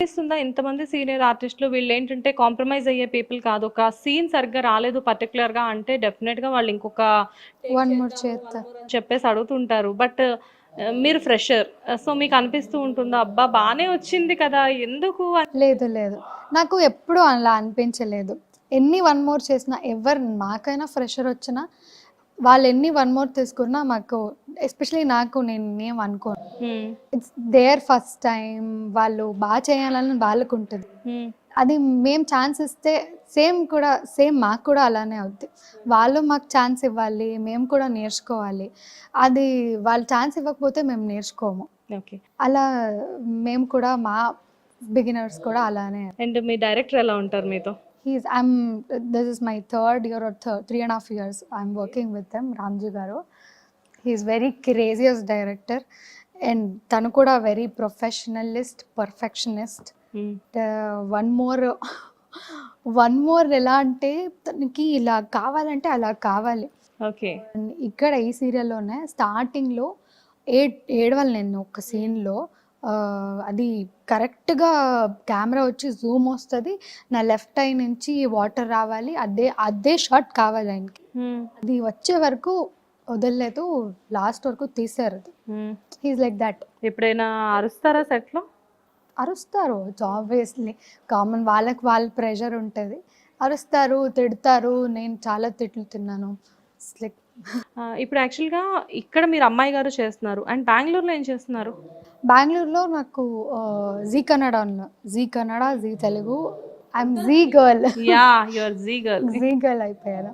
అనిపిస్తుందా? ఇంతమంది సీనియర్ ఆర్టిస్టులు వీళ్ళు ఏంటంటే కాంప్రమైజ్ అయ్యే పీపుల్ కాదు. ఒక సీన్ సరిగ్గా రాలేదు పర్టికులర్గా అంటే డెఫినెట్గా వాళ్ళు ఇంకొక వన్ మోర్ చేస్తా చెప్పేసి అడుగుతుంటారు. బట్ మీరు ఫ్రెషర్. సో మీకు అనిపిస్తూ ఉంటుందా? అబ్బా బానే వచ్చింది కదా ఎందుకు? లేదు లేదు. నాకు ఎప్పుడూ అలా అనిపించలేదు. ఎన్ని వన్ మోర్ చేసినా ఎవరు మాకైనా ఫ్రెషర్ వచ్చినా వాళ్ళు ఎన్ని వన్ మోర్ తీసుకున్నా మాకు ఎస్పెషలీ నాకు నేను ఏం అనుకోను. ఇట్స్ దేర్ ఫస్ట్ టైం వాళ్ళు బాగా చేయాలని వాళ్ళకు ఉంటుంది. అది మేము ఛాన్స్ ఇస్తే సేమ్ కూడా సేమ్ మాకు కూడా అలానే అవుద్ది. వాళ్ళు మాకు ఛాన్స్ ఇవ్వాలి మేము కూడా నేర్చుకోవాలి. అది వాళ్ళు ఛాన్స్ ఇవ్వకపోతే మేము నేర్చుకోము. ఓకే. అలా మేము కూడా మా బిగినర్స్ కూడా అలానే. అండ్ మీ డైరెక్టర్ ఎలా ఉంటారు మీతో? He's I'm this is my third year or third three and half years I'm working with them Ramji garu. He's very gracious director and తను కూడా very professionalist perfectionist one more one more ఎలా అంటే తనకి ఇలా కావాలంటే అలా కావాలి. Okay ఇక్కడ ఈ సీరియల్లోనే స్టార్టింగ్లో ఏ ఏడవాలి నేను ఒక సీన్లో అది కరెక్ట్గా కెమెరా వచ్చి జూమ్ వస్తుంది. నా లెఫ్ట్ ఐ నుంచి వాటర్ రావాలి. అదే అదే షాట్ కావాలి ఆయనకి. హ్మ్, అది వచ్చే వరకు వదలలేదు. లాస్ట్ వరకు తీసారు అది. హీస్ లైక్ దట్ ఎప్పుడైనా అరుస్తారా సెట్లో అరుస్తారు. ఆబ్వియస్లీ కామన్ వాళ్ళకి వాళ్ళ ప్రెషర్ ఉంటుంది. అరుస్తారు తిడతారు. నేను చాలా తిట్లు తిన్నాను. లైక్ ఇప్పుడు యాక్చువల్గా ఇక్కడ మీరు అమ్మాయి గారు చేస్తున్నారు. అండ్ బెంగళూరులో ఏం చేస్తున్నారు? బెంగళూరులో నాకు జీ కన్నడ ఉన్న. Zee Kannada Zee Telugu I'm Zee girl yeah your Zee girl Zee girl అయిపోయాను.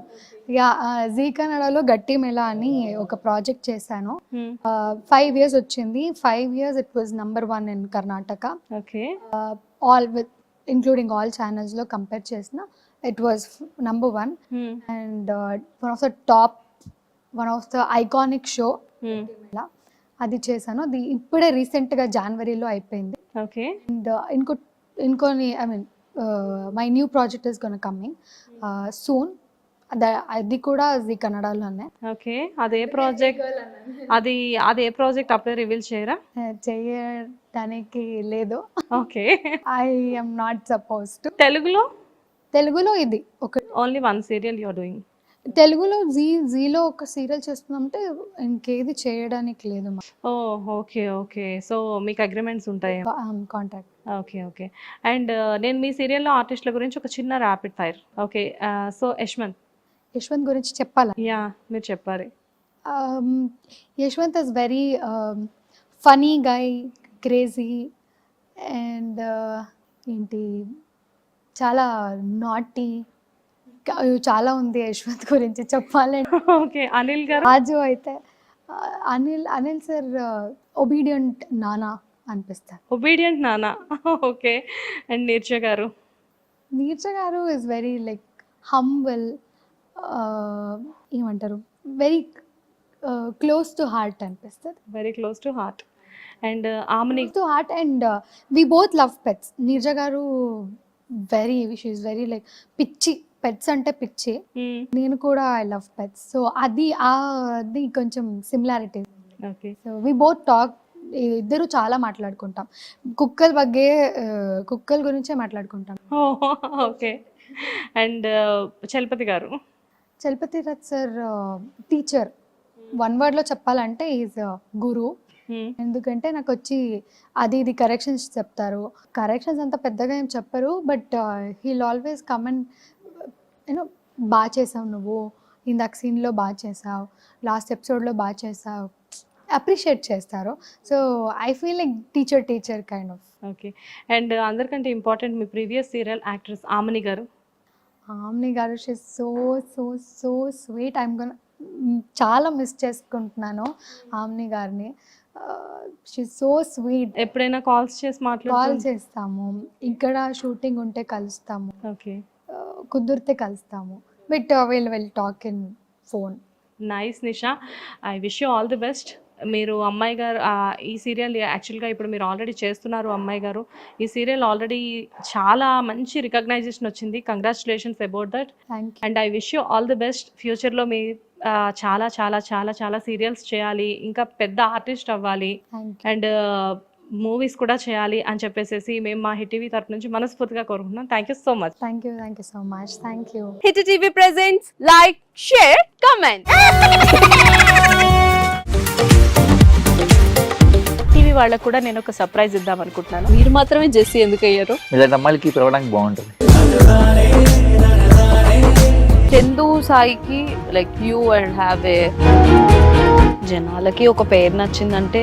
యా జీ కన్నడలో గట్టి మెల అని ఒక ప్రాజెక్ట్ చేశాను. ఫైవ్ ఇయర్స్ వచ్చింది. Five years it was number one in Karnataka okay all with including all ఛానల్స్లో compare చేసిన it was number one and one of the top one of the iconic show అది చేశాను. అది ఇప్పుడే రీసెంట్గా జనవరిలో అయిపోయింది. ఓకే అండ్ ఇంకో ఇంకొని I mean my new project is కొన కమ్మింగ్ సూన్ అది కూడా అది కన్నడలోనే. ఓకే అదే ప్రాజెక్ట్ అది అదే ప్రాజెక్ట్ అప్పుడే రివీల్ చేయరా? Uh, చేయడానికి లేదు. Okay. I am not supposed to తెలుగులో? తెలుగులో ఇది. ఒక only one serial you're doing తెలుగులో జీ జీలో ఒక సీరియల్ చేస్తున్నామంటే ఇంకేది చేయడానికి లేదు ఓ ఓకే ఓకే. సో మీకు అగ్రిమెంట్స్ ఉంటాయి? Contact okay okay. అండ్ నేను మీ సీరియల్లో ఆర్టిస్టుల గురించి ఒక చిన్న rapid fire okay so Yashwant. Yashwant గురించి చెప్పాలా? యా మీరు చెప్పాలి. very um, funny guy, crazy, and uh, ఏంటి చాలా నాటీ చాలా ఉంది యశ్వంత్ గురించి చెప్పాలంటే. ఓకే అనిల్ గారు? రాజు అయితే అనిల్ అనిల్ సార్ ఒబీడియంట్ నానా అనిపిస్తారు. ఒబీడియంట్ నానా? ఓకే. అండ్ నీర్చ గారు? నీర్జ గారు ఇస్ వెరీ లైక్ హంబుల్ ఏమంటారు? వెరీ క్లోజ్ టు హార్ట్ అనిపిస్తుంది. Very close to heart and ఆమెని? To heart and we both love pets Neeraja గారు వెరీ షీఈ్ వెరీ లైక్ పిచ్చి పెట్స్ అంటే పిచ్చి. Hmm, నేను కూడా ఐ లవ్ పెట్స్ సో అది అది కొంచెం similarity so we both talk ఇద్దరు చాలా మాట్లాడుకుంటాం. కుక్కల బగ్గే కుక్కల గురించే మాట్లాడుకుంటాం. ఓకే అండ్ చలపతి గారు? Chalapathi Rath sir teacher one వర్డ్లో చెప్పాలంటే ఈజ్ గురు Hmm, ఎందుకంటే నాకు వచ్చి అది ఇది కరెక్షన్స్ చెప్తారు. కరెక్షన్స్ అంత పెద్దగా ఏం చెప్పరు but he'll always come and you know బాగా చేసావు నువ్వు. ఇందాక సీన్లో బాగా చేసావు. లాస్ట్ ఎపిసోడ్లో బాగా చేసావు. అప్రిషియేట్ చేస్తారు. So I feel like teacher teacher kind of. Okay. And అందరికంటే ఇంపార్టెంట్ మీ ప్రీవియస్ సీరియల్ యాక్ట్రెస్ ఆమని గారు. ఆమ్ని గారు she so so so sweet. I'm gonna చాలా మిస్ చేసుకుంటున్నాను ఆమ్ని గారిని. She so sweet. ఎప్పుడైనా కాల్స్ చేసి కాల్ మాట్లాడుతూ చేస్తాము. ఇక్కడ షూటింగ్ ఉంటే కలుస్తాము. ఓకే. కుదిరితే కలుస్తాము. But will will talk in phone nice Nisha I wish you all the best మీరు అమ్మాయి గారు ఈ సీరియల్ యాక్చువల్గా ఇప్పుడు మీరు ఆల్రెడీ చేస్తున్నారు అమ్మాయి గారు. ఈ సీరియల్ ఆల్రెడీ చాలా మంచి రికగ్నైజేషన్ వచ్చింది. Congratulations about that and I wish you all the best ఫ్యూచర్లో మీ చాలా చాలా చాలా చాలా సీరియల్స్ చేయాలి. ఇంకా పెద్ద ఆర్టిస్ట్ అవ్వాలి. అండ్ మూవీస్ కూడా చేయాలి అని చెప్పేసి మేము మా హిట్ టీవీ తరపు నుంచి మనస్ఫూర్తిగా కోరుకుంటున్నాం. Thank you so much thank you thank you so much thank you hit TV presents like share comment TV వాళ్ళకు కూడా నేను ఒక సర్ప్రైజ్ ఇద్దాం అనుకుంటున్నాను. మీరు మాత్రమే జెస్సీ ఎందుకు అయ్యారు ఇలాంటి అమ్మాయిలకి పిలవడానికి బాగుంటుంది. చందు సాయికి like you and have a జనాలకి ఒక పేరు నచ్చిందంటే